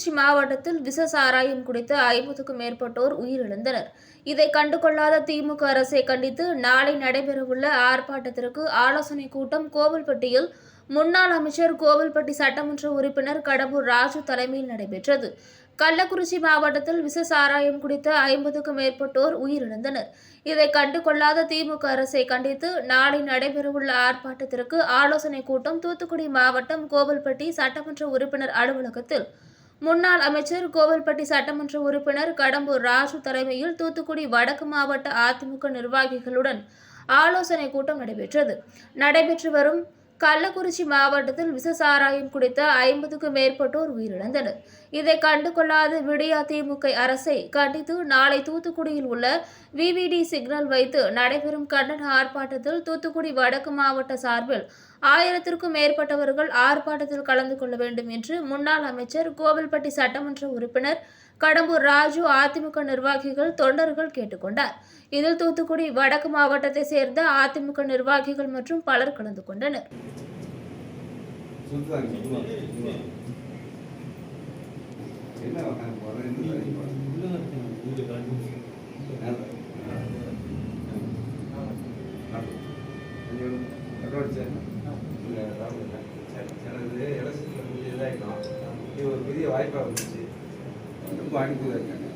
கிளிநொச்சி மாவட்டத்தில் விச சாராயம் குடித்து ஐம்பதுக்கும் மேற்பட்டோர் உயிரிழந்தனர். இதை கண்டுகொள்ளாத திமுக அரசை கண்டித்து நாளை நடைபெறவுள்ள ஆர்ப்பாட்டத்திற்கு ஆலோசனை கூட்டம் கோவில்பட்டியில். முன்னாள் அமைச்சர் கோவில்பட்டி சட்டமன்ற உறுப்பினர் கடம்பூர் ராஜு தலைமையில் நடைபெற்றது. கள்ளக்குறிச்சி மாவட்டத்தில் விச சாராயம் குடித்த ஐம்பதுக்கும் மேற்பட்டோர் உயிரிழந்தனர். இதை கண்டுகொள்ளாத திமுக அரசை கண்டித்து நாளை நடைபெறவுள்ள ஆர்ப்பாட்டத்திற்கு ஆலோசனை கூட்டம் தூத்துக்குடி மாவட்டம் கோவில்பட்டி சட்டமன்ற உறுப்பினர் அலுவலகத்தில். முன்னாள் அமைச்சர் கோவில்பட்டி சட்டமன்ற உறுப்பினர் கடம்பூர் ராஜு தலைமையில் தூத்துக்குடி வடக்கு மாவட்ட அதிமுக நிர்வாகிகளுடன் ஆலோசனை கூட்டம் நடைபெற்றது. நடைபெற்று வரும் கள்ளக்குறிச்சி மாவட்டத்தில் விசசாராயம் குடித்த ஐம்பதுக்கும் மேற்பட்டோர் உயிரிழந்தனர். இதை கண்டுகொள்ளாத விடியா திமுக அரசை கண்டித்து நாளை தூத்துக்குடியில் உள்ள விவிடி சிக்னல் வைத்து நடைபெறும் கண்டன ஆர்ப்பாட்டத்தில் தூத்துக்குடி வடக்கு மாவட்ட சார்பில் ஆயிரத்திற்கும் மேற்பட்டவர்கள் ஆர்ப்பாட்டத்தில் கலந்து கொள்ள வேண்டும் என்று முன்னாள் அமைச்சர் கோவில்பட்டி சட்டமன்ற உறுப்பினர் கடம்பூர் ராஜு அதிமுக நிர்வாகிகள் தொண்டர்கள் கேட்டுக்கொண்டார். இதில் தூத்துக்குடி வடக்கு மாவட்டத்தை சேர்ந்த அதிமுக நிர்வாகிகள் மற்றும் பலர் கலந்து கொண்டனர். என்ன ரோடு போறேன் இல்லை வேலைக்கு போறேன் கொஞ்சம் இது ஒரு பெரிய வாய்ப்பாக வந்துச்சு. ரொம்ப அனுப்பி இருக்காங்க